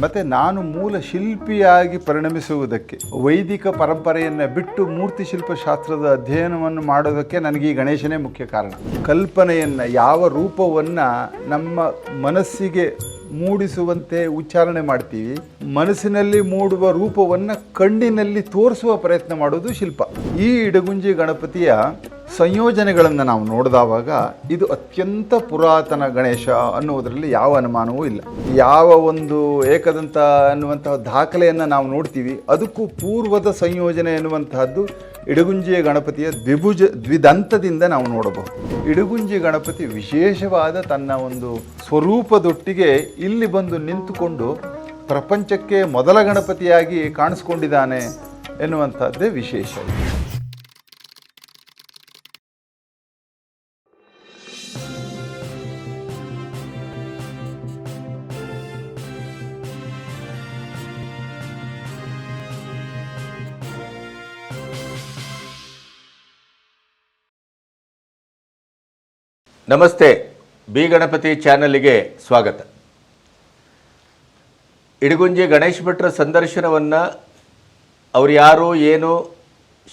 ಮತ್ತು ನಾನು ಮೂಲ ಶಿಲ್ಪಿಯಾಗಿ ಪರಿಣಮಿಸುವುದಕ್ಕೆ, ವೈದಿಕ ಪರಂಪರೆಯನ್ನು ಬಿಟ್ಟು ಮೂರ್ತಿ ಶಿಲ್ಪಶಾಸ್ತ್ರದ ಅಧ್ಯಯನವನ್ನು ಮಾಡೋದಕ್ಕೆ ನನಗೆ ಈ ಗಣೇಶನೇ ಮುಖ್ಯ ಕಾರಣ. ಕಲ್ಪನೆಯನ್ನು, ಯಾವ ರೂಪವನ್ನು ನಮ್ಮ ಮನಸ್ಸಿಗೆ ಮೂಡಿಸುವಂತೆ ಉಚ್ಚಾರಣೆ ಮಾಡ್ತೀವಿ, ಮನಸ್ಸಿನಲ್ಲಿ ಮೂಡುವ ರೂಪವನ್ನು ಕಣ್ಣಿನಲ್ಲಿ ತೋರಿಸುವ ಪ್ರಯತ್ನ ಮಾಡೋದು ಶಿಲ್ಪ. ಈ ಇಡಗುಂಜಿ ಗಣಪತಿಯ ಸಂಯೋಜನೆಗಳನ್ನು ನಾವು ನೋಡಿದವಾಗ ಇದು ಅತ್ಯಂತ ಪುರಾತನ ಗಣೇಶ ಅನ್ನುವುದರಲ್ಲಿ ಯಾವ ಅನುಮಾನವೂ ಇಲ್ಲ. ಯಾವ ಒಂದು ಏಕದಂತ ಅನ್ನುವಂತಹ ದಾಖಲೆಯನ್ನು ನಾವು ನೋಡ್ತೀವಿ. ಅದಕ್ಕೂ ಪೂರ್ವದ ಸಂಯೋಜನೆ ಎನ್ನುವಂತಹದ್ದು ಇಡಗುಂಜಿಯ ಗಣಪತಿಯ ದ್ವಿಭುಜ, ದ್ವಿದಂತದಿಂದ ನಾವು ನೋಡಬಹುದು. ಇಡಗುಂಜಿ ಗಣಪತಿ ವಿಶೇಷವಾದ ತನ್ನ ಒಂದು ಸ್ವರೂಪದೊಟ್ಟಿಗೆ ಇಲ್ಲಿ ಬಂದು ನಿಂತುಕೊಂಡು ಪ್ರಪಂಚಕ್ಕೆ ಮೊದಲ ಗಣಪತಿಯಾಗಿ ಕಾಣಿಸ್ಕೊಂಡಿದ್ದಾನೆ ಎನ್ನುವಂಥದ್ದೇ ವಿಶೇಷ. ನಮಸ್ತೆ, ಬಿ ಗಣಪತಿ ಚಾನಲ್ಗೆ ಸ್ವಾಗತ. ಇಡಗುಂಜಿ ಗಣೇಶ್ ಭಟ್ರ ಸಂದರ್ಶನವನ್ನು ಅವರು ಯಾರು, ಏನು,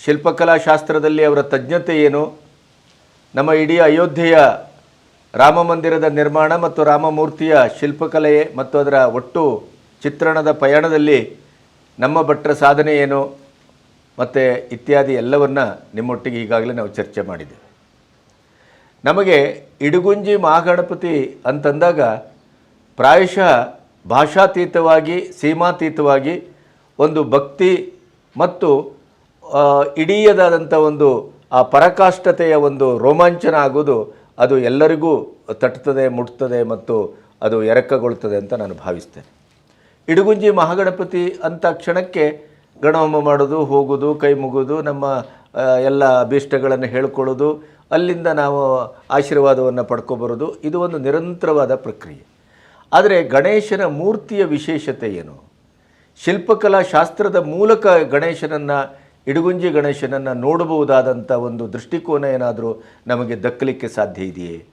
ಶಿಲ್ಪಕಲಾ ಶಾಸ್ತ್ರದಲ್ಲಿ ಅವರ ತಜ್ಞತೆ ಏನು, ನಮ್ಮ ಇಡೀ ಅಯೋಧ್ಯೆಯ ರಾಮ ಮಂದಿರದ ನಿರ್ಮಾಣ ಮತ್ತು ರಾಮಮೂರ್ತಿಯ ಶಿಲ್ಪಕಲೆ ಮತ್ತು ಅದರ ಒಟ್ಟು ಚಿತ್ರಣದ ಪಯಣದಲ್ಲಿ ನಮ್ಮ ಭಟ್ರ ಸಾಧನೆ ಏನು, ಮತ್ತು ಇತ್ಯಾದಿ ಎಲ್ಲವನ್ನು ನಿಮ್ಮೊಟ್ಟಿಗೆ ಈಗಾಗಲೇ ನಾವು ಚರ್ಚೆ ಮಾಡಿದ್ದೇವೆ. ನಮಗೆ ಇಡುಗುಂಜಿ ಮಹಾಗಣಪತಿ ಅಂತಂದಾಗ ಪ್ರಾಯಶಃ ಭಾಷಾತೀತವಾಗಿ, ಸೀಮಾತೀತವಾಗಿ ಒಂದು ಭಕ್ತಿ ಮತ್ತು ಇಡೀಯದಾದಂಥ ಒಂದು, ಆ ಪರಕಾಷ್ಠತೆಯ ಒಂದು ರೋಮಾಂಚನ ಆಗೋದು ಅದು ಎಲ್ಲರಿಗೂ ತಟ್ಟುತ್ತದೆ ಮುಟ್ತದೆ ಮತ್ತು ಅದು ಎರಕಗೊಳ್ತದೆ ಅಂತ ನಾನು ಭಾವಿಸ್ತೇನೆ. ಇಡುಗುಂಜಿ ಮಹಾಗಣಪತಿ ಅಂತ ಕ್ಷಣಕ್ಕೆ ಗಣಹೋಮ ಮಾಡೋದು, ಹೋಗೋದು, ಕೈ ಮುಗೋದು ನಮ್ಮ ಎಲ್ಲ ಅಭೀಷ್ಟಗಳನ್ನು ಹೇಳ್ಕೊಳ್ಳೋದು, ಅಲ್ಲಿಂದ ನಾವು ಆಶೀರ್ವಾದವನ್ನು ಪಡ್ಕೊಬರೋದು, ಇದು ಒಂದು ನಿರಂತರವಾದ ಪ್ರಕ್ರಿಯೆ. ಆದರೆ ಗಣೇಶನ ಮೂರ್ತಿಯ ವಿಶೇಷತೆ ಏನು? ಶಿಲ್ಪಕಲಾ ಶಾಸ್ತ್ರದ ಮೂಲಕ ಗಣೇಶನನ್ನು, ಇಡಗುಂಜಿ ಗಣೇಶನನ್ನು ನೋಡಬಹುದಾದಂಥ ಒಂದು ದೃಷ್ಟಿಕೋನ ಏನಾದರೂ ನಮಗೆ ದಕ್ಕಲಿಕ್ಕೆ ಸಾಧ್ಯ ಇದೆಯೇ?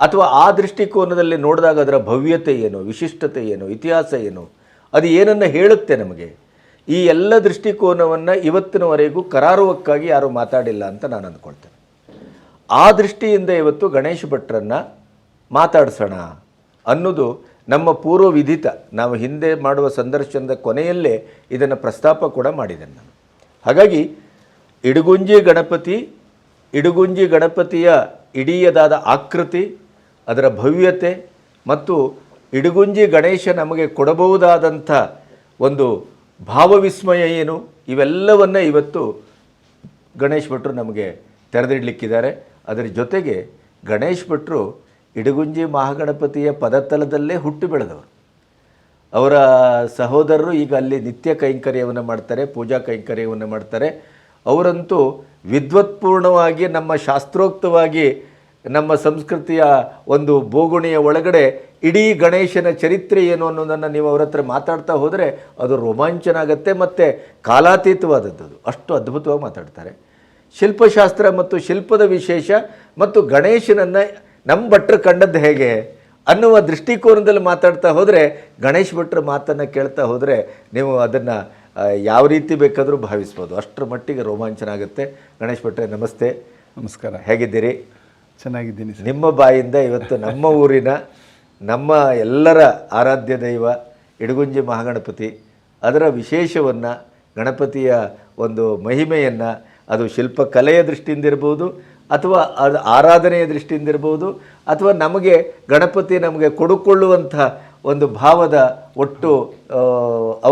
ಅಥವಾ ಆ ದೃಷ್ಟಿಕೋನದಲ್ಲಿ ನೋಡಿದಾಗ ಅದರ ಭವ್ಯತೆ ಏನು, ವಿಶಿಷ್ಟತೆ ಏನು, ಇತಿಹಾಸ ಏನು? ಅದು ಏನನ್ನು ಹೇಳುತ್ತೆ ನಮಗೆ? ಈ ಎಲ್ಲ ದೃಷ್ಟಿಕೋನವನ್ನು ಇವತ್ತಿನವರೆಗೂ ಕರಾರುವಕ್ಕಾಗಿ ಯಾರೂ ಮಾತಾಡಿಲ್ಲ ಅಂತ ನಾನು ಅಂದ್ಕೊಳ್ತೇನೆ. ಆ ದೃಷ್ಟಿಯಿಂದ ಇವತ್ತು ಗಣೇಶ ಭಟ್ರನ್ನು ಮಾತಾಡಿಸೋಣ ಅನ್ನೋದು ನಮ್ಮ ಪೂರ್ವ ವಿಧಿತ ನಾವು ಹಿಂದೆ ಮಾಡುವ ಸಂದರ್ಶನದ ಕೊನೆಯಲ್ಲೇ ಇದನ್ನು ಪ್ರಸ್ತಾಪ ಕೂಡ ಮಾಡಿದ್ದೇನೆ ನಾನು. ಹಾಗಾಗಿ ಇಡಗುಂಜಿ ಗಣಪತಿ, ಇಡಗುಂಜಿ ಗಣಪತಿಯ ಇಡೀಯದಾದ ಆಕೃತಿ, ಅದರ ಭವ್ಯತೆ ಮತ್ತು ಇಡಗುಂಜಿ ಗಣೇಶ ನಮಗೆ ಕೊಡಬಹುದಾದಂಥ ಒಂದು ಭಾವವಿಸ್ಮಯ ಏನು? ಇವೆಲ್ಲವನ್ನ ಇವತ್ತು ಗಣೇಶ್ ಭಟ್ರು ನಮಗೆ ತೆರೆದಿಡ್ಲಿಕ್ಕಿದ್ದಾರೆ. ಅದರ ಜೊತೆಗೆ ಗಣೇಶ್ ಭಟ್ರು ಇಡಗುಂಜಿ ಮಹಾಗಣಪತಿಯ ಪದತಲದಲ್ಲೇ ಹುಟ್ಟು ಬೆಳೆದವರು. ಅವರ ಸಹೋದರರು ಈಗ ಅಲ್ಲಿ ನಿತ್ಯ ಕೈಂಕರ್ಯವನ್ನು ಮಾಡ್ತಾರೆ, ಪೂಜಾ ಕೈಂಕರ್ಯವನ್ನು ಮಾಡ್ತಾರೆ. ಅವರಂತೂ ವಿದ್ವತ್ಪೂರ್ಣವಾಗಿ ನಮ್ಮ ಶಾಸ್ತ್ರೋಕ್ತವಾಗಿ ನಮ್ಮ ಸಂಸ್ಕೃತಿಯ ಒಂದು ಬೋಗುಣಿಯ ಒಳಗಡೆ ಇಡೀ ಗಣೇಶನ ಚರಿತ್ರೆ ಏನು ಅನ್ನೋದನ್ನು ನೀವು ಅವ್ರ ಹತ್ರ ಮಾತಾಡ್ತಾ ಹೋದರೆ ಅದು ರೋಮಾಂಚನ ಆಗುತ್ತೆ ಮತ್ತು ಕಾಲಾತೀತವಾದದ್ದು ಅಷ್ಟು ಅದ್ಭುತವಾಗಿ ಮಾತಾಡ್ತಾರೆ. ಶಿಲ್ಪಶಾಸ್ತ್ರ ಮತ್ತು ಶಿಲ್ಪದ ವಿಶೇಷ ಮತ್ತು ಗಣೇಶನನ್ನು ನಮ್ಮ ಭಟ್ರು ಕಂಡದ್ದು ಹೇಗೆ ಅನ್ನುವ ದೃಷ್ಟಿಕೋನದಲ್ಲಿ ಮಾತಾಡ್ತಾ ಹೋದರೆ ಗಣೇಶ್ ಭಟ್ರ ಮಾತನ್ನು ಕೇಳ್ತಾ ಹೋದರೆ ನೀವು ಅದನ್ನು ಯಾವ ರೀತಿ ಬೇಕಾದರೂ ಭಾವಿಸ್ಬೋದು. ಅಷ್ಟರ ಮಟ್ಟಿಗೆ ರೋಮಾಂಚನ ಆಗುತ್ತೆ ಗಣೇಶ್ ಭಟ್ರೆ ನಮಸ್ತೆ. ನಮಸ್ಕಾರ. ಹೇಗಿದ್ದೀರಿ? ಚೆನ್ನಾಗಿದ್ದೀನಿ ಸರ್. ನಿಮ್ಮ ಬಾಯಿಂದ ಇವತ್ತು ನಮ್ಮ ಊರಿನ ನಮ್ಮ ಎಲ್ಲರ ಆರಾಧ್ಯ ದೈವ ಇಡಗುಂಜಿ ಮಹಾಗಣಪತಿ ಅದರ ವಿಶೇಷವನ್ನು ಗಣಪತಿಯ ಒಂದು ಮಹಿಮೆಯನ್ನು ಅದು ಶಿಲ್ಪಕಲೆಯ ದೃಷ್ಟಿಯಿಂದ ಇರ್ಬೋದು ಅಥವಾ ಅದು ಆರಾಧನೆಯ ದೃಷ್ಟಿಯಿಂದ ಇರ್ಬೋದು ಅಥವಾ ನಮಗೆ ಗಣಪತಿ ನಮಗೆ ಕೊಡುಕೊಳ್ಳುವಂಥ ಒಂದು ಭಾವದ ಒಟ್ಟು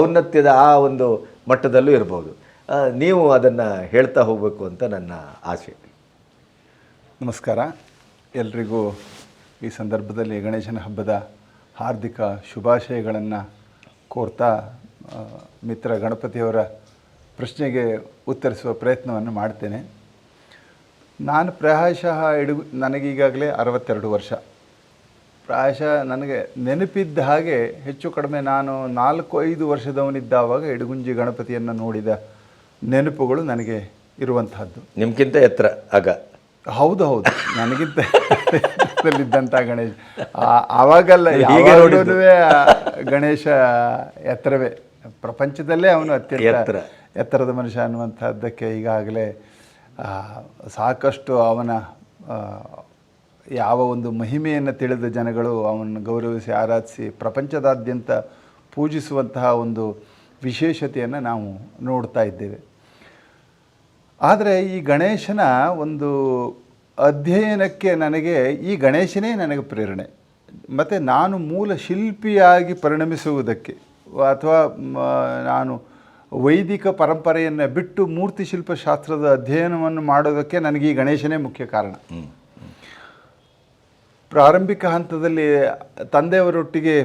ಔನ್ನತ್ಯದ ಆ ಒಂದು ಮಟ್ಟದಲ್ಲೂ ಇರ್ಬೋದು. ನೀವು ಅದನ್ನು ಹೇಳ್ತಾ ಹೋಗಬೇಕು ಅಂತ ನನ್ನ ಆಸೆ. ನಮಸ್ಕಾರ. ಎಲ್ರಿಗೂ ಈ ಸಂದರ್ಭದಲ್ಲಿ ಗಣೇಶನ ಹಬ್ಬದ ಹಾರ್ದಿಕ ಶುಭಾಶಯಗಳನ್ನು ಕೋರ್ತಾ ಮಿತ್ರ ಗಣಪತಿಯವರ ಪ್ರಶ್ನೆಗೆ ಉತ್ತರಿಸುವ ಪ್ರಯತ್ನವನ್ನು ಮಾಡ್ತೇನೆ. ನಾನು ಪ್ರಾಯಶಃ ಇಡು, ನನಗೀಗಾಗಲೇ ಅರವತ್ತೆರಡು ವರ್ಷ. ಪ್ರಾಯಶಃ ನನಗೆ ನೆನಪಿದ್ದ ಹಾಗೆ ಹೆಚ್ಚು ಕಡಿಮೆ ನಾನು ನಾಲ್ಕು, ಐದು ವರ್ಷದವನಿದ್ದಾವಾಗ ಇಡಗುಂಜಿ ಗಣಪತಿಯನ್ನು ನೋಡಿದ ನೆನಪುಗಳು ನನಗೆ ಇರುವಂತಹದ್ದು. ನಿಮ್ಗಿಂತ ಎತ್ತರ ಆಗ. ಹೌದು ಹೌದು. ನನಗಿಂತ ಆಕಾಶದಲ್ಲಿದ್ದಂಥ ಗಣೇಶ. ಆವಾಗಲ್ಲ ಹೀಗೆ ನೋಡಿದ್ವಿ ಗಣೇಶ ಎತ್ತರವೇ ಪ್ರಪಂಚದಲ್ಲೇ ಅವನು ಅತ್ಯಂತ ಎತ್ತರ. ಎತ್ತರದ ಮನುಷ್ಯ ಅನ್ನುವಂಥದ್ದಕ್ಕೆ ಈಗಾಗಲೇ ಸಾಕಷ್ಟು ಅವನ ಯಾವ ಒಂದು ಮಹಿಮೆಯನ್ನು ತಿಳಿದ ಜನಗಳು ಅವನನ್ನು ಗೌರವಿಸಿ ಆರಾಧಿಸಿ ಪ್ರಪಂಚದಾದ್ಯಂತ ಪೂಜಿಸುವಂತಹ ಒಂದು ವಿಶೇಷತೆಯನ್ನು ನಾವು ನೋಡ್ತಾ ಇದ್ದೇವೆ. ಆದರೆ ಈ ಗಣೇಶನ ಒಂದು ಅಧ್ಯಯನಕ್ಕೆ ನನಗೆ, ಈ ಗಣೇಶನೇ ನನಗೆ ಪ್ರೇರಣೆ. ಮತ್ತು ನಾನು ಮೂಲ ಶಿಲ್ಪಿಯಾಗಿ ಪರಿಣಮಿಸುವುದಕ್ಕೆ, ಅಥವಾ ನಾನು ವೈದಿಕ ಪರಂಪರೆಯನ್ನು ಬಿಟ್ಟು ಮೂರ್ತಿ ಶಿಲ್ಪಶಾಸ್ತ್ರದ ಅಧ್ಯಯನವನ್ನು ಮಾಡೋದಕ್ಕೆ ನನಗೆ ಈ ಗಣೇಶನೇ ಮುಖ್ಯ ಕಾರಣ. ಪ್ರಾರಂಭಿಕ ಹಂತದಲ್ಲಿ ತಂದೆಯವರೊಟ್ಟಿಗೆ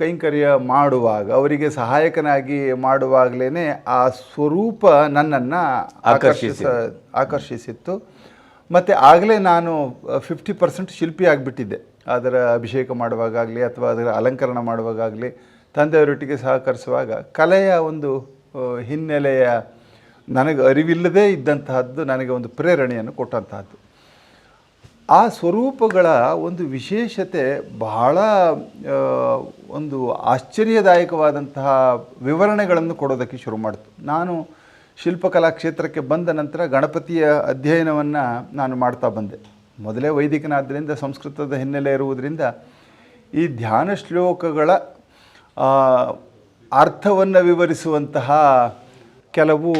ಕೈಂಕರ್ಯ ಮಾಡುವಾಗ ಅವರಿಗೆ ಸಹಾಯಕನಾಗಿ ಮಾಡುವಾಗಲೇ ಆ ಸ್ವರೂಪ ನನ್ನನ್ನು ಆಕರ್ಷಿಸ ಆಕರ್ಷಿಸಿತ್ತು. ಮತ್ತು ಆಗಲೇ ನಾನು ಫಿಫ್ಟಿ ಪರ್ಸೆಂಟ್ ಶಿಲ್ಪಿ ಆಗಿಬಿಟ್ಟಿದ್ದೆ. ಅದರ ಅಭಿಷೇಕ ಮಾಡುವಾಗಲಿ ಅಥವಾ ಅದರ ಅಲಂಕರಣ ಮಾಡುವಾಗಲಿ ತಂದೆಯವರೊಟ್ಟಿಗೆ ಸಹಕರಿಸುವಾಗ ಕಲೆಯ ಒಂದು ಹಿನ್ನೆಲೆಯ ನನಗೆ ಅರಿವಿಲ್ಲದೇ ಇದ್ದಂತಹದ್ದು ನನಗೆ ಒಂದು ಪ್ರೇರಣೆಯನ್ನು ಕೊಟ್ಟಂತಹದ್ದು. ಆ ಸ್ವರೂಪಗಳ ಒಂದು ವಿಶೇಷತೆ ಬಹಳ ಒಂದು ಆಶ್ಚರ್ಯದಾಯಕವಾದಂತಹ ವಿವರಣೆಗಳನ್ನು ಕೊಡೋದಕ್ಕೆ ಶುರು ಮಾಡಿತು. ನಾನು ಶಿಲ್ಪಕಲಾ ಕ್ಷೇತ್ರಕ್ಕೆ ಬಂದ ನಂತರ ಗಣಪತಿಯ ಅಧ್ಯಯನವನ್ನು ನಾನು ಮಾಡ್ತಾ ಬಂದೆ. ಮೊದಲೇ ವೈದಿಕನಾದ್ದರಿಂದ ಸಂಸ್ಕೃತದ ಹಿನ್ನೆಲೆ ಇರುವುದರಿಂದ ಈ ಧ್ಯಾನ ಶ್ಲೋಕಗಳ ಅರ್ಥವನ್ನು ವಿವರಿಸುವಂತಹ ಕೆಲವು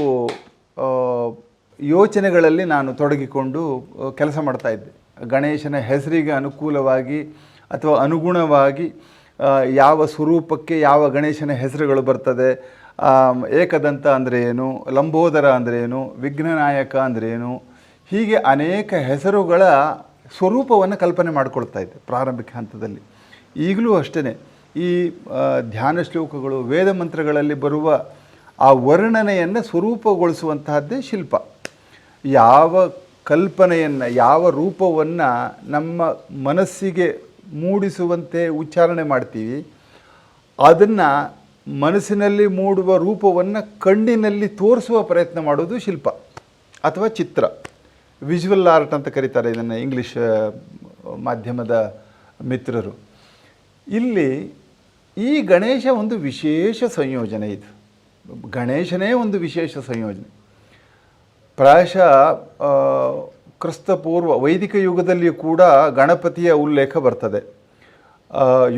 ಯೋಚನೆಗಳಲ್ಲಿ ನಾನು ತೊಡಗಿಕೊಂಡು ಕೆಲಸ ಮಾಡ್ತಾ ಇದ್ದೆ. ಗಣೇಶನ ಹೆಸರಿಗೆ ಅನುಕೂಲವಾಗಿ ಅಥವಾ ಅನುಗುಣವಾಗಿ ಯಾವ ಸ್ವರೂಪಕ್ಕೆ ಯಾವ ಗಣೇಶನ ಹೆಸರುಗಳು ಬರ್ತದೆ ಏಕದಂತ ಅಂದರೆ ಏನು, ಲಂಬೋದರ ಅಂದರೆ ಏನು, ವಿಘ್ನನಾಯಕ ಅಂದರೆ ಏನು, ಹೀಗೆ ಅನೇಕ ಹೆಸರುಗಳ ಸ್ವರೂಪವನ್ನು ಕಲ್ಪನೆ ಮಾಡಿಕೊಳ್ತಾ ಇದ್ದೆ ಪ್ರಾರಂಭಿಕ ಹಂತದಲ್ಲಿ. ಈಗಲೂ ಅಷ್ಟೇ ಈ ಧ್ಯಾನ ಶ್ಲೋಕಗಳು, ವೇದ ಮಂತ್ರಗಳಲ್ಲಿ ಬರುವ ಆ ವರ್ಣನೆಯನ್ನು ಸ್ವರೂಪಗೊಳಿಸುವಂತಹದ್ದೇ ಶಿಲ್ಪ. ಯಾವ ಕಲ್ಪನೆಯನ್ನು, ಯಾವ ರೂಪವನ್ನು ನಮ್ಮ ಮನಸ್ಸಿಗೆ ಮೂಡಿಸುವಂತೆ ಉಚ್ಚಾರಣೆ ಮಾಡ್ತೀವಿ. ಅದನ್ನು ಮನಸ್ಸಿನಲ್ಲಿ ಮೂಡುವ ರೂಪವನ್ನು ಕಣ್ಣಿನಲ್ಲಿ ತೋರಿಸುವ ಪ್ರಯತ್ನ ಮಾಡೋದು ಶಿಲ್ಪ ಅಥವಾ ಚಿತ್ರ. ವಿಜುವಲ್ ಆರ್ಟ್ ಅಂತ ಕರೀತಾರೆ ಇದನ್ನು ಇಂಗ್ಲೀಷ್ ಮಾಧ್ಯಮದ ಮಿತ್ರರು. ಇಲ್ಲಿ ಈ ಗಣೇಶ ಒಂದು ವಿಶೇಷ ಸಂಯೋಜನೆ ಇದು. ಗಣೇಶನೇ ಒಂದು ವಿಶೇಷ ಸಂಯೋಜನೆ. ಪ್ರಾಯಶಃ ಕ್ರಿಸ್ತಪೂರ್ವ ವೈದಿಕ ಯುಗದಲ್ಲಿ ಕೂಡ ಗಣಪತಿಯ ಉಲ್ಲೇಖ ಬರ್ತದೆ.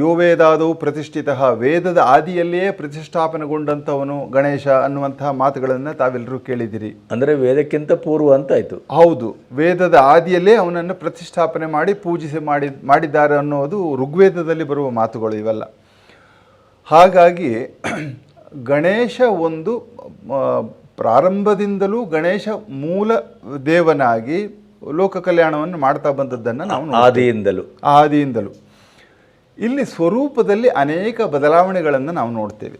ಯೋವೇದಾದವು ಪ್ರತಿಷ್ಠಿತ ವೇದದ ಆದಿಯಲ್ಲಿಯೇ ಪ್ರತಿಷ್ಠಾಪನೆಗೊಂಡಂಥವನು ಗಣೇಶ ಅನ್ನುವಂತಹ ಮಾತುಗಳನ್ನು ತಾವೆಲ್ಲರೂ ಕೇಳಿದಿರಿ. ಅಂದರೆ ವೇದಕ್ಕಿಂತ ಪೂರ್ವ ಅಂತ ಆಯಿತು ಹೌದು ವೇದದ ಆದಿಯಲ್ಲೇ ಅವನನ್ನು ಪ್ರತಿಷ್ಠಾಪನೆ ಮಾಡಿ ಪೂಜಿಸಿ ಮಾಡಿ ಮಾಡಿದ್ದಾರೆ ಅನ್ನೋದು ಋಗ್ವೇದದಲ್ಲಿ ಬರುವ ಮಾತುಗಳು ಇವೆಲ್ಲ. ಹಾಗಾಗಿ ಗಣೇಶ ಒಂದು ಪ್ರಾರಂಭದಿಂದಲೂ ಗಣೇಶ ಮೂಲ ದೇವನಾಗಿ ಲೋಕ ಕಲ್ಯಾಣವನ್ನು ಮಾಡ್ತಾ ಬಂದದ್ದನ್ನು ನಾವು. ಆದಿಯಿಂದಲೂ. ಆದಿಯಿಂದಲೂ. ಇಲ್ಲಿ ಸ್ವರೂಪದಲ್ಲಿ ಅನೇಕ ಬದಲಾವಣೆಗಳನ್ನು ನಾವು ನೋಡ್ತೇವೆ.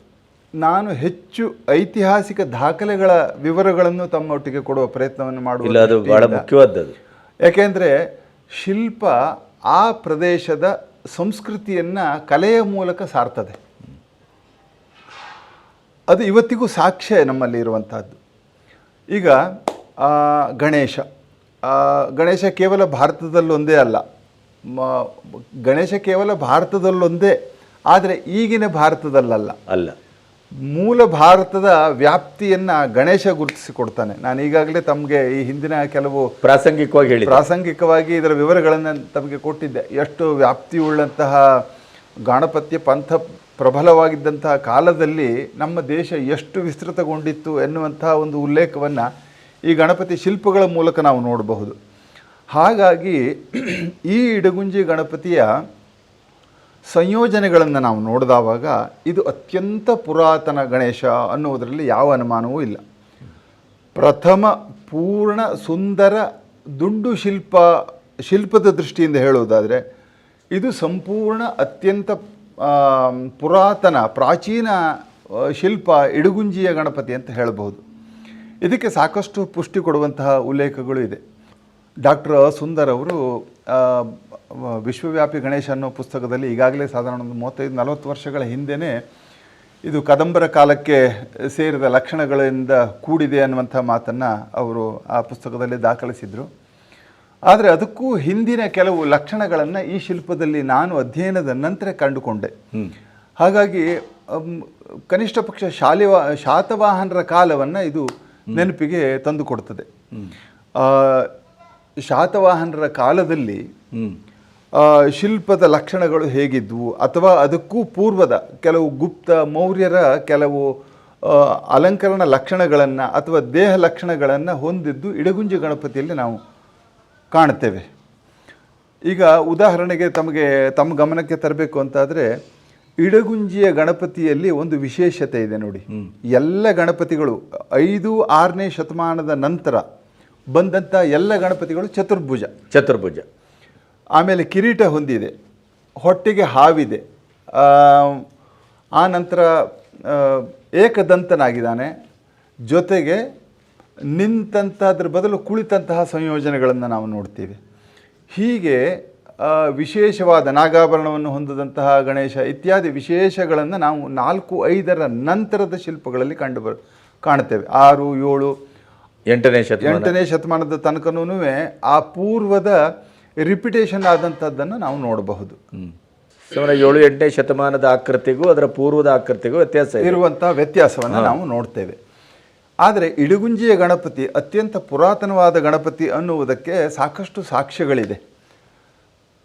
ನಾನು ಹೆಚ್ಚು ಐತಿಹಾಸಿಕ ದಾಖಲೆಗಳ ವಿವರಗಳನ್ನು ತಮ್ಮೊಟ್ಟಿಗೆ ಕೊಡುವ ಪ್ರಯತ್ನವನ್ನು ಮಾಡುವ ಇಲ್ಲ ಅದು ಬಹಳ ದೃಷ್ಟಿಯಿಂದ- ಮುಖ್ಯವಾದದ್ದು. ಯಾಕೆಂದರೆ ಶಿಲ್ಪ ಆ ಪ್ರದೇಶದ ಸಂಸ್ಕೃತಿಯನ್ನು ಕಲೆಯ ಮೂಲಕ ಸಾರ್ತದೆ. ಅದು ಇವತ್ತಿಗೂ ಸಾಕ್ಷ್ಯ ನಮ್ಮಲ್ಲಿ ಇರುವಂಥದ್ದು ಈಗ ಗಣೇಶ. ಗಣೇಶ ಕೇವಲ ಭಾರತದಲ್ಲೊಂದೇ ಅಲ್ಲ. ಮ- ಗಣೇಶ ಕೇವಲ ಭಾರತದಲ್ಲೊಂದೇ ಆದರೆ ಈಗಿನ ಭಾರತದಲ್ಲಲ್ಲ. ಅಲ್ಲ. ಮೂಲ ಭಾರತದ ವ್ಯಾಪ್ತಿಯನ್ನು ಗಣೇಶ ಗುರುತಿಸಿಕೊಡ್ತಾನೆ. ನಾನು ಈಗಾಗಲೇ ತಮಗೆ ಈ ಹಿಂದಿನ ಕೆಲವು ಪ್ರಾಸಂಗಿಕವಾಗಿ ಹೇಳಿ ಪ್ರಾಸಂಗಿಕವಾಗಿ ಇದರ ವಿವರಗಳನ್ನು ತಮಗೆ ಕೊಟ್ಟಿದ್ದೆ. ಎಷ್ಟು ವ್ಯಾಪ್ತಿಯುಳ್ಳಂತಹ ಗಣಪತ್ಯ ಪಂಥ ಪ್ರಬಲವಾಗಿದ್ದಂತಹ ಕಾಲದಲ್ಲಿ ನಮ್ಮ ದೇಶ ಎಷ್ಟು ವಿಸ್ತೃತಗೊಂಡಿತ್ತು ಎನ್ನುವಂತಹ ಒಂದು ಉಲ್ಲೇಖವನ್ನು ಈ ಗಣಪತಿ ಶಿಲ್ಪಗಳ ಮೂಲಕ ನಾವು ನೋಡಬಹುದು. ಹಾಗಾಗಿ ಈ ಇಡಗುಂಜಿ ಗಣಪತಿಯ ಸಂಯೋಜನೆಗಳನ್ನು ನಾವು ನೋಡಿದವಾಗ ಇದು ಅತ್ಯಂತ ಪುರಾತನ ಗಣೇಶ ಅನ್ನುವುದರಲ್ಲಿ ಯಾವ ಅನುಮಾನವೂ ಇಲ್ಲ. ಪ್ರಥಮ ಪೂರ್ಣ ಸುಂದರ ದುಂಡು ಶಿಲ್ಪ, ಶಿಲ್ಪದ ದೃಷ್ಟಿಯಿಂದ ಹೇಳುವುದಾದರೆ ಇದು ಸಂಪೂರ್ಣ ಅತ್ಯಂತ ಪುರಾತನ, ಪ್ರಾಚೀನ ಶಿಲ್ಪ ಇಡುಗುಂಜಿಯ ಗಣಪತಿ ಅಂತ ಹೇಳಬಹುದು. ಇದಕ್ಕೆ ಸಾಕಷ್ಟು ಪುಷ್ಟಿ ಕೊಡುವಂತಹ ಉಲ್ಲೇಖಗಳು ಇದೆ. ಡಾಕ್ಟರ್ ಸುಂದರ್ ಅವರು ವಿಶ್ವವ್ಯಾಪಿ ಗಣೇಶ ಅನ್ನೋ ಪುಸ್ತಕದಲ್ಲಿ ಈಗಾಗಲೇ ಸಾಧಾರಣ ಒಂದು ಮೂವತ್ತೈದು, ನಲವತ್ತು ವರ್ಷಗಳ ಹಿಂದೆಯೇ ಇದು ಕದಂಬರ ಕಾಲಕ್ಕೆ ಸೇರಿದ ಲಕ್ಷಣಗಳಿಂದ ಕೂಡಿದೆ ಅನ್ನುವಂಥ ಮಾತನ್ನು ಅವರು ಆ ಪುಸ್ತಕದಲ್ಲಿ ದಾಖಲಿಸಿದರು. ಆದರೆ ಅದಕ್ಕೂ ಹಿಂದಿನ ಕೆಲವು ಲಕ್ಷಣಗಳನ್ನು ಈ ಶಿಲ್ಪದಲ್ಲಿ ನಾನು ಅಧ್ಯಯನದ ನಂತರ ಕಂಡುಕೊಂಡೆ. ಹಾಗಾಗಿ ಕನಿಷ್ಠ ಪಕ್ಷ ಶಾಲೆ ಶಾತವಾಹನರ ಕಾಲವನ್ನು ಇದು ನೆನಪಿಗೆ ತಂದುಕೊಡ್ತದೆ ಶಾತವಾಹನರ ಕಾಲದಲ್ಲಿ ಶಿಲ್ಪದ ಲಕ್ಷಣಗಳು ಹೇಗಿದ್ವು? ಅಥವಾ ಅದಕ್ಕೂ ಪೂರ್ವದ ಕೆಲವು ಗುಪ್ತ ಮೌರ್ಯರ ಕೆಲವು ಅಲಂಕರಣ ಲಕ್ಷಣಗಳನ್ನು ಅಥವಾ ದೇಹ ಲಕ್ಷಣಗಳನ್ನು ಹೊಂದಿದ್ದು ಇಡಗುಂಜಿ ಗಣಪತಿಯಲ್ಲಿ ನಾವು ಕಾಣ್ತೇವೆ ಈಗ ಉದಾಹರಣೆಗೆ ತಮಗೆ ತಮ್ಮ ಗಮನಕ್ಕೆ ತರಬೇಕು ಅಂತಾದರೆ ಇಡಗುಂಜಿಯ ಗಣಪತಿಯಲ್ಲಿ ಒಂದು ವಿಶೇಷತೆ ಇದೆ ನೋಡಿ. ಎಲ್ಲ ಗಣಪತಿಗಳು ಐದು ಆರನೇ ಶತಮಾನದ ನಂತರ ಬಂದಂಥ ಎಲ್ಲ ಗಣಪತಿಗಳು ಚತುರ್ಭುಜ. ಚತುರ್ಭುಜ. ಆಮೇಲೆ ಕಿರೀಟ ಹೊಂದಿದೆ ಹೊಟ್ಟೆಗೆ ಹಾವಿದೆ ಆ, ನಂತರ ಏಕದಂತನಾಗಿದ್ದಾನೆ ಜೊತೆಗೆ ನಿಂತಂತಹದ್ರ ಬದಲು ಕುಳಿತಂತಹ ಸಂಯೋಜನೆಗಳನ್ನು ನಾವು ನೋಡ್ತೀವಿ. ಹೀಗೆ ವಿಶೇಷವಾದ ನಾಗಾಭರಣವನ್ನು ಹೊಂದದಂತಹ ಗಣೇಶ ಇತ್ಯಾದಿ ವಿಶೇಷಗಳನ್ನು ನಾವು ನಾಲ್ಕು ಐದರ ನಂತರದ ಶಿಲ್ಪಗಳಲ್ಲಿ ಕಂಡು ಬರ ಕಾಣ್ತೇವೆ ಆರು ಏಳು ಎಂಟನೇ ಶತ ಎಂಟನೇ ಶತಮಾನದ ತನಕನೂ ಆ ಪೂರ್ವದ ರಿಪಿಟೇಷನ್ ಆದಂಥದ್ದನ್ನು ನಾವು ನೋಡಬಹುದು. ಏಳು ಎಂಟನೇ ಶತಮಾನದ ಆಕೃತಿಗೂ ಅದರ ಪೂರ್ವದ ಆಕೃತಿಗೂ ವ್ಯತ್ಯಾಸ ಇರುವಂತಹ ವ್ಯತ್ಯಾಸವನ್ನು ನಾವು ನೋಡ್ತೇವೆ. ಆದರೆ ಇಡಗುಂಜಿಯ ಗಣಪತಿ, ಅತ್ಯಂತ ಪುರಾತನವಾದ ಗಣಪತಿ ಅನ್ನುವುದಕ್ಕೆ ಸಾಕಷ್ಟು ಸಾಕ್ಷ್ಯಗಳಿದೆ.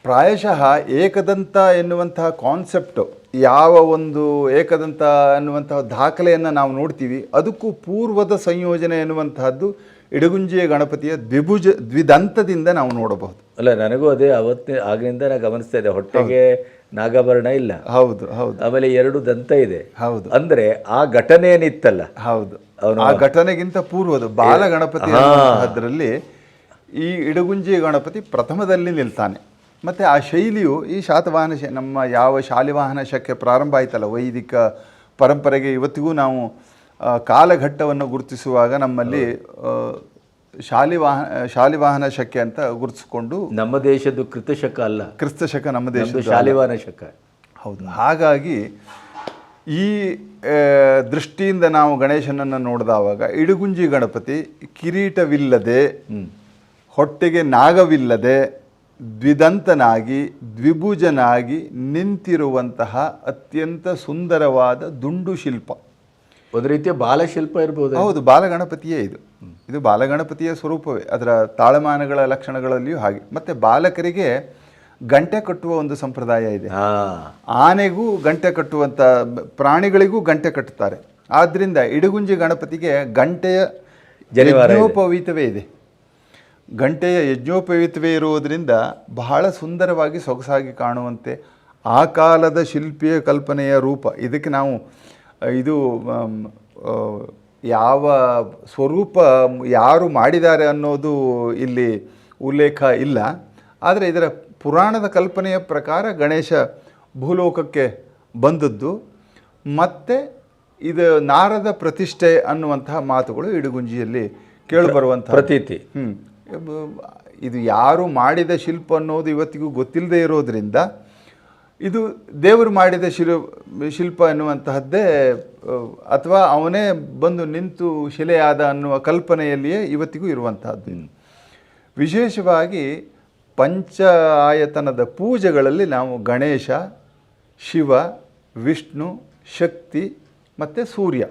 ಪ್ರಾಯಶಃ ಏಕದಂತ ಎನ್ನುವಂತಹ ಕಾನ್ಸೆಪ್ಟು ಯಾವ ಒಂದು ಏಕದಂತ ಎನ್ನುವಂತಹ ದಾಖಲೆಯನ್ನು ನಾವು ನೋಡ್ತೀವಿ. ಅದಕ್ಕೂ ಪೂರ್ವದ ಸಂಯೋಜನೆ ಎನ್ನುವಂತಹದ್ದು ಇಡಗುಂಜಿಯ ಗಣಪತಿಯ ದ್ವಿಭುಜ ದ್ವಿದಂತದಿಂದ ನಾವು ನೋಡಬಹುದು. ಅಲ್ಲ ನನಗೂ ಅದೇ ಅವತ್ತಿನ ಆಗಿನಿಂದ ನಾನು ಗಮನಿಸ್ತಾ ಇದ್ದೆ. ಹೊಟ್ಟೆಗೆ ನಾಗಾಭರಣ ಇಲ್ಲ. ಹೌದು ಹೌದು. ಆಮೇಲೆ ಎರಡು ದಂತ ಇದೆ. ಹೌದು. ಅಂದ್ರೆ ಆ ಘಟನೆ ಏನಿತ್ತಲ್ಲ ಹೌದು. ಅವನು- ಆ ಘಟನೆಗಿಂತ ಪೂರ್ವದ ಬಾಲ ಗಣಪತಿ ಅದರಲ್ಲಿ ಈ ಇಡಗುಂಜಿ ಗಣಪತಿ ಪ್ರಥಮದಲ್ಲಿ ನಿಲ್ತಾನೆ. ಮತ್ತೆ ಆ ಶೈಲಿಯು ಈ ಶಾತವಾಹನ ನಮ್ಮ ಯಾವ ಶಾಲಿವಾಹನ ಶಕೆ ಪ್ರಾರಂಭ ಆಯ್ತಲ್ಲ ವೈದಿಕ ಪರಂಪರೆಗೆ ಇವತ್ತಿಗೂ ನಾವು ಕಾಲಘಟ್ಟವನ್ನು ಗುರುತಿಸುವಾಗ ನಮ್ಮಲ್ಲಿ ಶಾಲಿವಾಹನ ಶಾಲಿವಾಹನ ಶಕೆ ಅಂತ ಗುರುತಿಸಿಕೊಂಡು ನಮ್ಮ ದೇಶದ್ದು ಕೃತಶಕ ಅಲ್ಲ. ಕ್ರಿಸ್ತಶಕ ನಮ್ಮ ದೇಶದ ಶಾಲಿವಾಹನ ಶಕ. ಹೌದು. ಹಾಗಾಗಿ ಈ ದೃಷ್ಟಿಯಿಂದ ನಾವು ಗಣೇಶನನ್ನು ನೋಡಿದವಾಗ ಇಡುಗುಂಜಿ ಗಣಪತಿ ಕಿರೀಟವಿಲ್ಲದೆ ಹೊಟ್ಟೆಗೆ ನಾಗವಿಲ್ಲದೆ ದ್ವಿದಂತನಾಗಿ ದ್ವಿಭುಜನಾಗಿ ನಿಂತಿರುವಂತಹ ಅತ್ಯಂತ ಸುಂದರವಾದ ದುಂಡು ಶಿಲ್ಪ. ಒಂದು ರೀತಿಯ ಬಾಲಶಿಲ್ಪ ಇರ್ಬೋದು. ಹೌದು ಬಾಲಗಣಪತಿಯೇ ಇದು. ಇದು ಬಾಲಗಣಪತಿಯ ಸ್ವರೂಪವೇ. ಅದರ ತಾಳಮಾನಗಳ ಲಕ್ಷಣಗಳಲ್ಲಿಯೂ ಹಾಗೆ. ಮತ್ತೆ ಬಾಲಕರಿಗೆ ಗಂಟೆ ಕಟ್ಟುವ ಒಂದು ಸಂಪ್ರದಾಯ ಇದೆ. ಆನೆಗೂ ಗಂಟೆ ಕಟ್ಟುವಂಥ ಪ್ರಾಣಿಗಳಿಗೂ ಗಂಟೆ ಕಟ್ಟುತ್ತಾರೆ. ಆದ್ದರಿಂದ ಇಡಗುಂಜಿ ಗಣಪತಿಗೆ ಗಂಟೆಯ. ಯಜ್ಞೋಪವೀತವೇ ಇದೆ. ಗಂಟೆಯ ಯಜ್ಞೋಪವೀತವೇ ಇರುವುದರಿಂದ ಬಹಳ ಸುಂದರವಾಗಿ ಸೊಗಸಾಗಿ ಕಾಣುವಂತೆ ಆ ಕಾಲದ ಶಿಲ್ಪಿಯ ಕಲ್ಪನೆಯ ರೂಪ. ಇದಕ್ಕೆ ನಾವು ಇದು ಯಾವ ಸ್ವರೂಪ ಯಾರು ಮಾಡಿದ್ದಾರೆ ಅನ್ನೋದು ಇಲ್ಲಿ ಉಲ್ಲೇಖ ಇಲ್ಲ. ಆದರೆ ಇದರ ಪುರಾಣದ ಕಲ್ಪನೆಯ ಪ್ರಕಾರ ಗಣೇಶ ಭೂಲೋಕಕ್ಕೆ ಬಂದದ್ದು. ಮತ್ತು ಇದು ನಾರದ ಪ್ರತಿಷ್ಠೆ ಅನ್ನುವಂತಹ ಮಾತುಗಳು ಇಡುಗುಂಜಿಯಲ್ಲಿ ಕೇಳಿಬರುವಂಥ ಪ್ರತೀತಿ. ಇದು ಯಾರು ಮಾಡಿದ ಶಿಲ್ಪ ಅನ್ನೋದು ಇವತ್ತಿಗೂ ಗೊತ್ತಿಲ್ಲದೆ ಇರೋದ್ರಿಂದ ಇದು ದೇವರು ಮಾಡಿದ ಶಿಲು, ಶಿಲ್ಪ ಎನ್ನುವಂತಹದ್ದೇ ಅಥವಾ ಅವನೇ ಬಂದು ನಿಂತು ಶಿಲೆಯಾದ ಅನ್ನುವ ಕಲ್ಪನೆಯಲ್ಲಿಯೇ ಇವತ್ತಿಗೂ ಇರುವಂತಹದ್ದು. ವಿಶೇಷವಾಗಿ ಪಂಚ ಆಯತನದ ಪೂಜೆಗಳಲ್ಲಿ ನಾವು ಗಣೇಶ, ಶಿವ, ವಿಷ್ಣು, ಶಕ್ತಿ ಮತ್ತು ಸೂರ್ಯ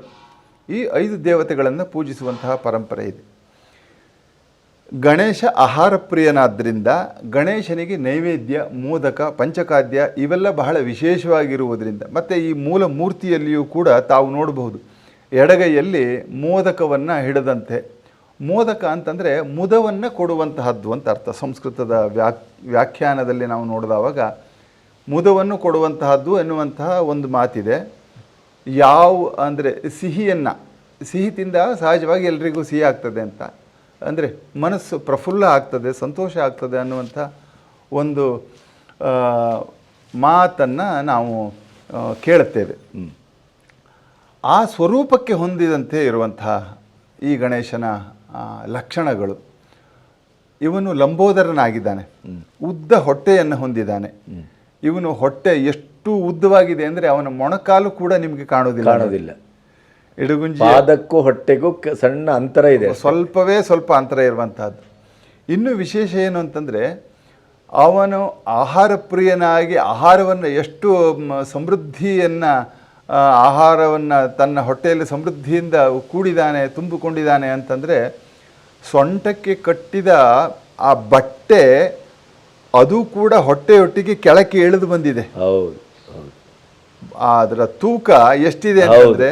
ಈ ಐದು ದೇವತೆಗಳನ್ನು ಪೂಜಿಸುವಂತಹ ಪರಂಪರೆ ಇದೆ. ಗಣೇಶ ಆಹಾರ ಪ್ರಿಯನಾದ್ದರಿಂದ ಗಣೇಶನಿಗೆ ನೈವೇದ್ಯ, ಮೋದಕ ಪಂಚಖಾದ್ಯ ಇವೆಲ್ಲ ಬಹಳ ವಿಶೇಷವಾಗಿರುವುದರಿಂದ, ಮತ್ತು ಈ ಮೂಲ ಮೂರ್ತಿಯಲ್ಲಿಯೂ ಕೂಡ ತಾವು ನೋಡಬಹುದು. ಎಡಗೈಯಲ್ಲಿ ಮೋದಕವನ್ನು ಹಿಡದಂತೆ. ಮೋದಕ ಅಂತಂದರೆ ಮುದವನ್ನು ಕೊಡುವಂತಹದ್ದು ಅಂತ ಅರ್ಥ. ಸಂಸ್ಕೃತದ ವ್ಯಾಕ್, ವ್ಯಾಖ್ಯಾನದಲ್ಲಿ ನಾವು ನೋಡಿದವಾಗ ಮುದವನ್ನು ಕೊಡುವಂತಹದ್ದು ಎನ್ನುವಂತಹ ಒಂದು ಮಾತಿದೆ. ಯಾವ ಅಂದರೆ ಸಿಹಿಯನ್ನು. ಸಿಹಿ ತಿಂದ ಸಹಜವಾಗಿ ಎಲ್ರಿಗೂ ಸಿಹಿ ಆಗ್ತದೆ ಅಂತ. ಅಂದರೆ ಮನಸ್ಸು ಪ್ರಫುಲ್ಲ ಆಗ್ತದೆ ಸಂತೋಷ ಆಗ್ತದೆ ಅನ್ನುವಂಥ ಒಂದು ಮಾತನ್ನು ನಾವು ಕೇಳುತ್ತೇವೆ. ಆ ಸ್ವರೂಪಕ್ಕೆ ಹೊಂದಿದಂತೆ ಇರುವಂತಹ ಈ ಗಣೇಶನ ಲಕ್ಷಣಗಳು. ಇವನು ಲಂಬೋದರನಾಗಿದ್ದಾನೆ. ಉದ್ದ ಹೊಟ್ಟೆಯನ್ನು ಹೊಂದಿದ್ದಾನೆ. ಇವನು ಹೊಟ್ಟೆ ಎಷ್ಟು ಉದ್ದವಾಗಿದೆ ಅಂದರೆ ಅವನ ಮೊಣಕಾಲು ಕೂಡ ನಿಮಗೆ ಕಾಣೋದಿಲ್ಲ. ಕಾಣೋದಿಲ್ಲ. ಇಡಗುಂಜಿ ಪಾದಕ್ಕೂ ಹೊಟ್ಟೆಗೂ ಸಣ್ಣ ಅಂತರ ಇದೆ ಸ್ವಲ್ಪವೇ ಸ್ವಲ್ಪ ಅಂತರ ಇರುವಂತಹದ್ದು. ಇನ್ನು ವಿಶೇಷ ಏನು ಅಂತಂದರೆ ಅವನು ಆಹಾರ ಪ್ರಿಯನಾಗಿ ಆಹಾರವನ್ನು ಎಷ್ಟು ಸಮೃದ್ಧಿಯನ್ನು ಆಹಾರವನ್ನು ತನ್ನ ಹೊಟ್ಟೆಯಲ್ಲಿ ಸಮೃದ್ಧಿಯಿಂದ ಕೂಡಿದಾನೆ ತುಂಬಿಕೊಂಡಿದ್ದಾನೆ ಅಂತಂದರೆ ಸೊಂಟಕ್ಕೆ ಕಟ್ಟಿದ ಆ ಬಟ್ಟೆ ಅದು ಕೂಡ ಹೊಟ್ಟೆಯೊಟ್ಟಿಗೆ ಕೆಳಕ್ಕೆ ಇಳಿದು ಬಂದಿದೆ. ಹೌದು. ಅದರ ತೂಕ ಎಷ್ಟಿದೆ ಅಂತಂದ್ರೆ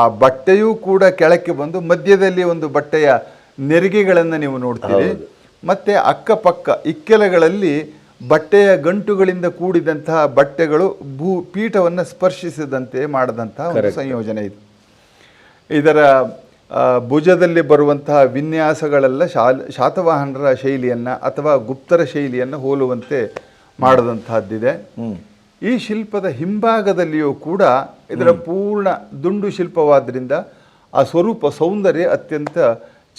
ಆ ಬಟ್ಟೆಯೂ ಕೂಡ ಕೆಳಕ್ಕೆ ಬಂದು ಮಧ್ಯದಲ್ಲಿ ಒಂದು ಬಟ್ಟೆಯ ನೆರಿಗೆಗಳನ್ನು ನೀವು ನೋಡ್ತೀರಿ. ಮತ್ತೆ ಅಕ್ಕಪಕ್ಕ ಇಕ್ಕೆಲಗಳಲ್ಲಿ ಬಟ್ಟೆಯ ಗಂಟುಗಳಿಂದ ಕೂಡಿದಂತಹ ಬಟ್ಟೆಗಳು ಭೂ ಪೀಠವನ್ನು ಸ್ಪರ್ಶಿಸದಂತೆ ಮಾಡದಂತಹ ಒಂದು ಸಂಯೋಜನೆ ಇದು. ಇದರ ಭುಜದಲ್ಲಿ ಬರುವಂತಹ ವಿನ್ಯಾಸಗಳೆಲ್ಲ ಶಾಲ್ ಶಾತವಾಹನರ ಶೈಲಿಯನ್ನ ಅಥವಾ ಗುಪ್ತರ ಶೈಲಿಯನ್ನು ಹೋಲುವಂತೆ ಮಾಡದಂತಹದ್ದಿದೆ. ಈ ಶಿಲ್ಪದ ಹಿಂಭಾಗದಲ್ಲಿಯೂ ಕೂಡ ಇದರ ಪೂರ್ಣ ದುಂಡು ಶಿಲ್ಪವಾದ್ರಿಂದ ಆ ಸ್ವರೂಪ ಸೌಂದರ್ಯ ಅತ್ಯಂತ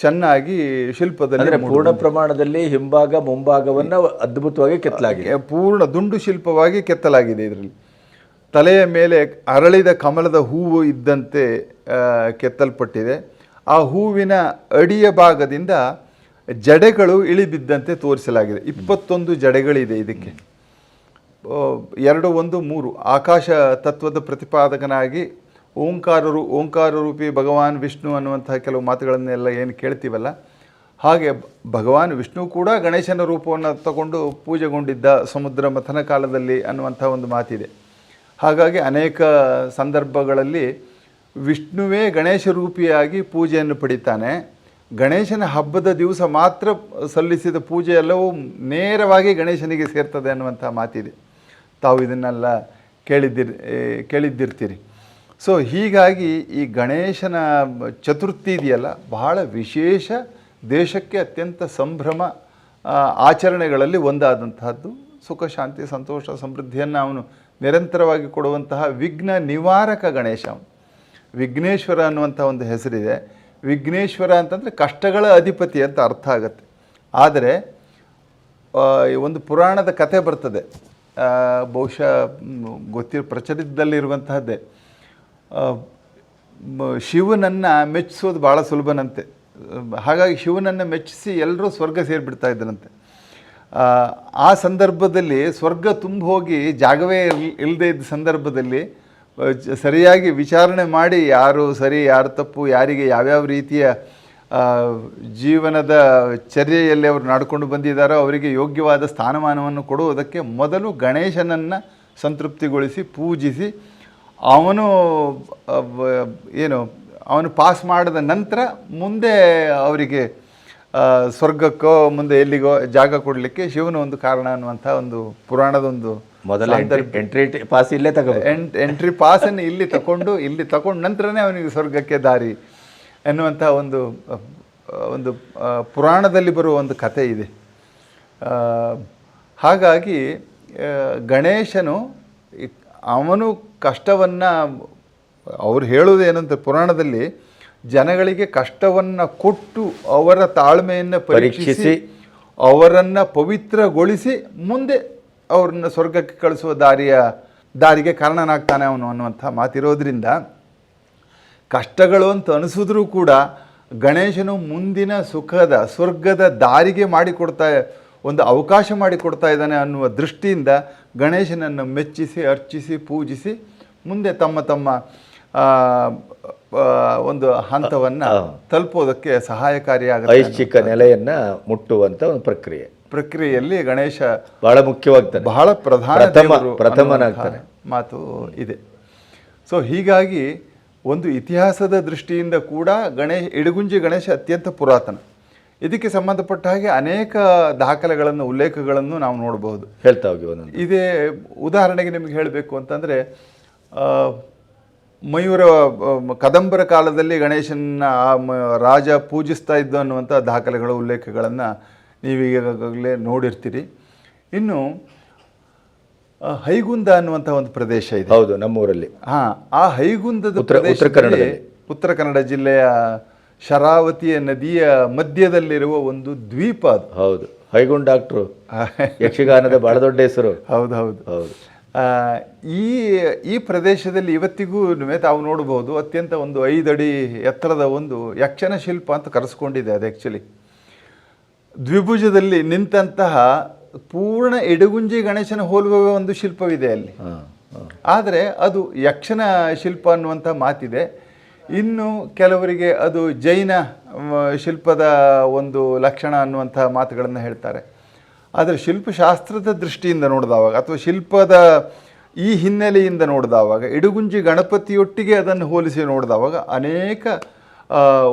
ಚೆನ್ನಾಗಿ ಶಿಲ್ಪದಲ್ಲಿ ಪೂರ್ಣ ಪ್ರಮಾಣದಲ್ಲಿ ಹಿಂಭಾಗ ಮುಂಭಾಗವನ್ನು ಅದ್ಭುತವಾಗಿ ಕೆತ್ತಲಾಗಿದೆ. ಪೂರ್ಣ ದುಂಡು ಶಿಲ್ಪವಾಗಿ ಕೆತ್ತಲಾಗಿದೆ ಇದರಲ್ಲಿ. ತಲೆಯ ಮೇಲೆ ಅರಳಿದ ಕಮಲದ ಹೂವು ಇದ್ದಂತೆ ಕೆತ್ತಲ್ಪಟ್ಟಿದೆ. ಆ ಹೂವಿನ ಅಡಿಯ ಭಾಗದಿಂದ ಜಡೆಗಳು ಇಳಿಬಿದ್ದಂತೆ ತೋರಿಸಲಾಗಿದೆ. ಇಪ್ಪತ್ತೊಂದು ಜಡೆಗಳಿದೆ ಇದಕ್ಕೆ. ಎರಡು, ಒಂದು, ಮೂರು. ಆಕಾಶ ತತ್ವದ ಪ್ರತಿಪಾದಕನಾಗಿ ಓಂಕಾರರು ಓಂಕಾರ ರೂಪಿ ಭಗವಾನ್ ವಿಷ್ಣು ಅನ್ನುವಂತಹ ಕೆಲವು ಮಾತುಗಳನ್ನೆಲ್ಲ ಏನು ಕೇಳ್ತೀವಲ್ಲ? ಹಾಗೆ ಭಗವಾನ್ ವಿಷ್ಣು ಕೂಡ ಗಣೇಶನ ರೂಪವನ್ನು ತಗೊಂಡು ಪೂಜೆಗೊಂಡಿದ್ದ ಸಮುದ್ರ ಮಥನ ಕಾಲದಲ್ಲಿ ಅನ್ನುವಂಥ ಒಂದು ಮಾತಿದೆ. ಹಾಗಾಗಿ ಅನೇಕ ಸಂದರ್ಭಗಳಲ್ಲಿ ವಿಷ್ಣುವೇ ಗಣೇಶ ರೂಪಿಯಾಗಿ ಪೂಜೆಯನ್ನು ಪಡಿತಾನೆ. ಗಣೇಶನ ಹಬ್ಬದ ದಿವಸ ಮಾತ್ರ ಸಲ್ಲಿಸಿದ ಪೂಜೆ ಎಲ್ಲವೂ ನೇರವಾಗಿ ಗಣೇಶನಿಗೆ ಸೇರ್ತದೆ ಅನ್ನುವಂಥ ಮಾತಿದೆ. ತಾವು ಇದನ್ನೆಲ್ಲ ಕೇಳಿದ್ದಿರ್ ಕೇಳಿದ್ದಿರ್ತೀರಿ. ಸೊ ಹೀಗಾಗಿ ಈ ಗಣೇಶನ ಚತುರ್ಥಿ ಇದೆಯಲ್ಲ, ಬಹಳ ವಿಶೇಷ ದೇಶಕ್ಕೆ ಅತ್ಯಂತ ಸಂಭ್ರಮ ಆಚರಣೆಗಳಲ್ಲಿ ಒಂದಾದಂತಹದ್ದು. ಸುಖ, ಶಾಂತಿ, ಸಂತೋಷ, ಸಮೃದ್ಧಿಯನ್ನು ಅವನು ನಿರಂತರವಾಗಿ ಕೊಡುವಂತಹ ವಿಘ್ನ ನಿವಾರಕ ಗಣೇಶ ವಿಘ್ನೇಶ್ವರ ಅನ್ನುವಂಥ ಒಂದು ಹೆಸರಿದೆ. ವಿಘ್ನೇಶ್ವರ ಅಂತಂದರೆ ಕಷ್ಟಗಳ ಅಧಿಪತಿ ಅಂತ ಅರ್ಥ ಆಗುತ್ತೆ. ಆದರೆ ಒಂದು ಪುರಾಣದ ಕಥೆ ಬರ್ತದೆ. ಬಹುಶಃ ಗೊತ್ತಿರೋ ಪ್ರಚಲಿತದಲ್ಲಿರುವಂತಹದ್ದೇ. ಶಿವನನ್ನು ಮೆಚ್ಚಿಸೋದು ಭಾಳ ಸುಲಭನಂತೆ. ಹಾಗಾಗಿ ಶಿವನನ್ನು ಮೆಚ್ಚಿಸಿ ಎಲ್ಲರೂ ಸ್ವರ್ಗ ಸೇರಿಬಿಡ್ತಾ ಇದ್ದರಂತೆ. ಆ, ಸಂದರ್ಭದಲ್ಲಿ ಸ್ವರ್ಗ ತುಂಬ ಹೋಗಿ ಜಾಗವೇ ಇಲ್- ಇಲ್ಲದೆ ಇದ್ದ ಸಂದರ್ಭದಲ್ಲಿ ಸರಿಯಾಗಿ ವಿಚಾರಣೆ ಮಾಡಿ ಯಾರು ಸರಿ ಯಾರು ತಪ್ಪು ಯಾರಿಗೆ ಯಾವ್ಯಾವ ರೀತಿಯ ಜೀವನದ ಚರ್ಯೆಯಲ್ಲಿ ಅವರು ನಡ್ಕೊಂಡು ಬಂದಿದ್ದಾರೋ ಅವರಿಗೆ ಯೋಗ್ಯವಾದ ಸ್ಥಾನಮಾನವನ್ನು ಕೊಡುವುದಕ್ಕೆ ಮೊದಲು ಗಣೇಶನನ್ನು ಸಂತೃಪ್ತಿಗೊಳಿಸಿ ಪೂಜಿಸಿ ಅವನು ಏನು ಅವನು ಪಾಸ್ ಮಾಡಿದ ನಂತರ ಮುಂದೆ ಅವರಿಗೆ ಸ್ವರ್ಗಕ್ಕೋ ಮುಂದೆ ಎಲ್ಲಿಗೋ ಜಾಗ ಕೊಡಲಿಕ್ಕೆ ಶಿವನ ಒಂದು ಕಾರಣ ಅನ್ನುವಂಥ ಒಂದು ಪುರಾಣದ ಒಂದು ಮೊದಲ ಎಂಟ್ರಿ ಪಾಸ್ ಇಲ್ಲೇ ತಗೋ ಎಂಟ್ ಎಂಟ್ರಿ ಪಾಸನ್ನು ಇಲ್ಲಿ ತಗೊಂಡು ಇಲ್ಲಿ ತಗೊಂಡು ನಂತರನೇ ಅವನಿಗೆ ಸ್ವರ್ಗಕ್ಕೆ ದಾರಿ ಎನ್ನುವಂಥ ಒಂದು ಒಂದು ಪುರಾಣದಲ್ಲಿ ಬರುವ ಒಂದು ಕಥೆ ಇದೆ. ಹಾಗಾಗಿ ಗಣೇಶನು ಅವನು ಕಷ್ಟವನ್ನು ಅವ್ರು ಹೇಳೋದು ಏನಂತ ಪುರಾಣದಲ್ಲಿ ಜನಗಳಿಗೆ ಕಷ್ಟವನ್ನು ಕೊಟ್ಟು ಅವರ ತಾಳ್ಮೆಯನ್ನು ಪರೀಕ್ಷಿಸಿ ಪರೀಕ್ಷಿಸಿ. ಅವರನ್ನು ಪವಿತ್ರಗೊಳಿಸಿ ಮುಂದೆ ಅವ್ರನ್ನ ಸ್ವರ್ಗಕ್ಕೆ ಕಳಿಸುವ ದಾರಿಯ ದಾರಿಗೆ ಕಾರಣನಾಗ್ತಾನೆ ಅವನು ಅನ್ನುವಂಥ ಮಾತಿರೋದ್ರಿಂದ ಕಷ್ಟಗಳು ಅಂತ ಅನಿಸಿದ್ರೂ ಕೂಡ ಗಣೇಶನು ಮುಂದಿನ ಸುಖದ ಸ್ವರ್ಗದ ದಾರಿಗೆ ಮಾಡಿಕೊಡ್ತಾ ಒಂದು ಅವಕಾಶ ಮಾಡಿಕೊಡ್ತಾ ಇದ್ದಾನೆ ಅನ್ನುವ ದೃಷ್ಟಿಯಿಂದ ಗಣೇಶನನ್ನು ಮೆಚ್ಚಿಸಿ ಅರ್ಚಿಸಿ ಪೂಜಿಸಿ ಮುಂದೆ ತಮ್ಮ ತಮ್ಮ ಒಂದು ಹಂತವನ್ನು ತಲುಪೋದಕ್ಕೆ ಸಹಾಯಕಾರಿಯಾಗುತ್ತೆ ಐಚ್ಛಿಕ ನೆಲೆಯನ್ನ ಮುಟ್ಟುವಂಥ ಒಂದು ಪ್ರಕ್ರಿಯೆ. ಪ್ರಕ್ರಿಯೆಯಲ್ಲಿ ಗಣೇಶ ಬಹಳ ಮುಖ್ಯವಾಗ್ತಾನೆ. ಬಹಳ ಪ್ರಧಾನ ಪ್ರಥಮ- ಪ್ರಥಮನಾಗ್ತಾನೆ. ಮಾತು ಇದೆ. ಸೊ ಹೀಗಾಗಿ ಒಂದು ಇತಿಹಾಸದ ದೃಷ್ಟಿಯಿಂದ ಕೂಡ ಗಣೇಶ ಇಡಗುಂಜಿ ಗಣೇಶ ಅತ್ಯಂತ ಪುರಾತನ. ಇದಕ್ಕೆ ಸಂಬಂಧಪಟ್ಟ ಹಾಗೆ ಅನೇಕ ದಾಖಲೆಗಳನ್ನು ಉಲ್ಲೇಖಗಳನ್ನು ನಾವು ನೋಡಬಹುದು. ಹೇಳ್ತಾ ಹೋಗಿ ಒಂದೊಂದು. ಇದೇ ಉದಾಹರಣೆಗೆ ನಿಮಗೆ ಹೇಳಬೇಕು ಅಂತಂದರೆ ಮಯೂರ ಕದಂಬರ ಕಾಲದಲ್ಲಿ ಗಣೇಶನ ರಾಜ ಪೂಜಿಸ್ತಾ ಇದ್ದು ಅನ್ನುವಂಥ ದಾಖಲೆಗಳ ಉಲ್ಲೇಖಗಳನ್ನು ನೀವೀಗಾಗಲೇ ನೋಡಿರ್ತೀರಿ. ಇನ್ನು ಹೈಗುಂದ ಅನ್ನುವಂಥ ಒಂದು ಪ್ರದೇಶ ಇದೆ. ಹೌದು ನಮ್ಮೂರಲ್ಲಿ. ಹಾ ಆ ಹೈಗುಂದದ ಉತ್ತರ- ಕನ್ನಡ ಕನ್ನಡದಲ್ಲಿ. ಉತ್ತರ ಕನ್ನಡ ಜಿಲ್ಲೆಯ ಶರಾವತಿಯ ನದಿಯ ಮಧ್ಯದಲ್ಲಿರುವ ಒಂದು ದ್ವೀಪ ಅದು. ಹೌದು ಹೈಗುಂಡ್ ಡಾಕ್ಟ್ರು. ಯಕ್ಷಗಾನದ ಬಹಳ ದೊಡ್ಡ ಹೆಸರು. ಹೌದು ಹೌದು. ಹೌದು. ಈ ಈ ಪ್ರದೇಶದಲ್ಲಿ ಇವತ್ತಿಗೂ ತಾವು ನೋಡಬಹುದು ಅತ್ಯಂತ ಒಂದು ಐದಡಿ ಎತ್ತರದ ಒಂದು ಯಕ್ಷನ ಶಿಲ್ಪ ಅಂತ ಕರೆಸ್ಕೊಂಡಿದೆ ಅದು ಆ್ಯಕ್ಚುಲಿ ದ್ವಿಭುಜದಲ್ಲಿ ನಿಂತಹ ಪೂರ್ಣ ಎಡಗುಂಜಿ ಗಣೇಶನ ಹೋಲುವ ಒಂದು ಶಿಲ್ಪವಿದೆ ಅಲ್ಲಿ. ಆದರೆ ಅದು ಯಕ್ಷನ ಶಿಲ್ಪ ಅನ್ನುವಂಥ ಮಾತಿದೆ. ಇನ್ನು ಕೆಲವರಿಗೆ ಅದು ಜೈನ ಶಿಲ್ಪದ ಒಂದು ಲಕ್ಷಣ ಅನ್ನುವಂಥ ಮಾತುಗಳನ್ನು ಹೇಳ್ತಾರೆ. ಆದರೆ ಶಿಲ್ಪಶಾಸ್ತ್ರದ ದೃಷ್ಟಿಯಿಂದ ನೋಡಿದವಾಗ ಅಥವಾ ಶಿಲ್ಪದ ಈ ಹಿನ್ನೆಲೆಯಿಂದ ನೋಡಿದವಾಗ ಇಡುಗುಂಜಿ ಗಣಪತಿಯೊಟ್ಟಿಗೆ ಅದನ್ನು ಹೋಲಿಸಿ ನೋಡಿದವಾಗ ಅನೇಕ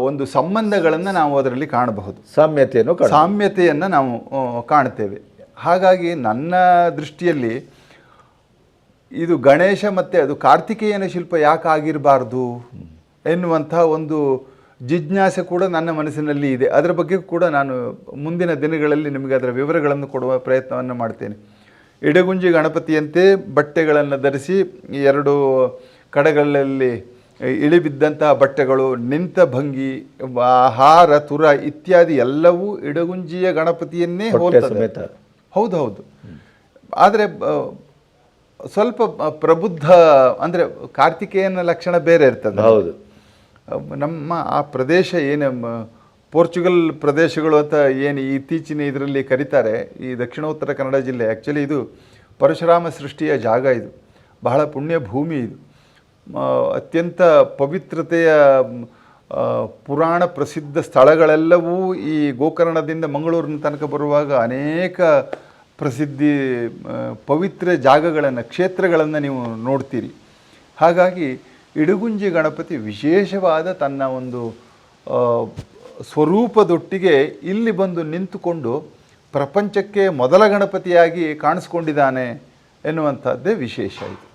ಒಂದು ಸಂಬಂಧಗಳನ್ನು ನಾವು ಅದರಲ್ಲಿ ಕಾಣಬಹುದು. ಸಾಮ್ಯತೆಯನ್ನು ಸಾಮ್ಯತೆಯನ್ನು ನಾವು ಕಾಣ್ತೇವೆ. ಹಾಗಾಗಿ ನನ್ನ ದೃಷ್ಟಿಯಲ್ಲಿ ಇದು ಗಣೇಶ ಮತ್ತು ಅದು ಕಾರ್ತಿಕೇಯನ ಶಿಲ್ಪ ಯಾಕೆ ಆಗಿರಬಾರ್ದು ಎನ್ನುವಂಥ ಒಂದು ಜಿಜ್ಞಾಸೆ ಕೂಡ ನನ್ನ ಮನಸ್ಸಿನಲ್ಲಿ ಇದೆ. ಅದರ ಬಗ್ಗೆ ಕೂಡ ನಾನು ಮುಂದಿನ ದಿನಗಳಲ್ಲಿ ನಿಮಗೆ ಅದರ ವಿವರಗಳನ್ನು ಕೊಡುವ ಪ್ರಯತ್ನವನ್ನು ಮಾಡ್ತೇನೆ. ಇಡಗುಂಜಿ ಗಣಪತಿಯಂತೆ ಬಟ್ಟೆಗಳನ್ನು ಧರಿಸಿ ಎರಡು ಕಡೆಗಳಲ್ಲಿ ಇಳಿಬಿದ್ದಂತಹ ಬಟ್ಟೆಗಳು ನಿಂತ ಭಂಗಿ ಆಹಾರ ತುರ ಇತ್ಯಾದಿ ಎಲ್ಲವೂ ಇಡಗುಂಜಿಯ ಗಣಪತಿಯನ್ನೇ ಸಮೇತ. ಹೌದು ಹೌದು. ಆದರೆ ಸ್ವಲ್ಪ ಪ್ರಬುದ್ಧ ಅಂದರೆ ಕಾರ್ತಿಕೇಯನ ಲಕ್ಷಣ ಬೇರೆ ಇರ್ತದೆ. ಹೌದು. ನಮ್ಮ ಆ ಪ್ರದೇಶ ಏನು ಪೋರ್ಚುಗಲ್ ಪ್ರದೇಶಗಳು ಅಂತ ಏನು ಇತ್ತೀಚಿನ ಇದರಲ್ಲಿ ಕರೀತಾರೆ ಈ ದಕ್ಷಿಣ ಉತ್ತರ ಕನ್ನಡ ಜಿಲ್ಲೆ ಆ್ಯಕ್ಚುಲಿ ಇದು ಪರಶುರಾಮ ಸೃಷ್ಟಿಯ ಜಾಗ ಇದು. ಬಹಳ ಪುಣ್ಯ ಭೂಮಿ ಇದು. ಅತ್ಯಂತ ಪವಿತ್ರತೆಯ ಪುರಾಣ ಪ್ರಸಿದ್ಧ ಸ್ಥಳಗಳೆಲ್ಲವೂ ಈ ಗೋಕರ್ಣದಿಂದ ಮಂಗಳೂರಿನ ತನಕ ಬರುವಾಗ ಅನೇಕ ಪ್ರಸಿದ್ಧಿ ಪವಿತ್ರ ಜಾಗಗಳನ್ನು, ಕ್ಷೇತ್ರಗಳನ್ನು ನೀವು ನೋಡ್ತೀರಿ. ಹಾಗಾಗಿ ಇಡುಗುಂಜಿ ಗಣಪತಿ ವಿಶೇಷವಾದ ತನ್ನ ಒಂದು ಸ್ವರೂಪದೊಟ್ಟಿಗೆ ಇಲ್ಲಿ ಬಂದು ನಿಂತುಕೊಂಡು ಪ್ರಪಂಚಕ್ಕೆ ಮೊದಲ ಗಣಪತಿಯಾಗಿ ಕಾಣಿಸ್ಕೊಂಡಿದ್ದಾನೆ ಎನ್ನುವಂಥದ್ದೇ ವಿಶೇಷ ಇದು.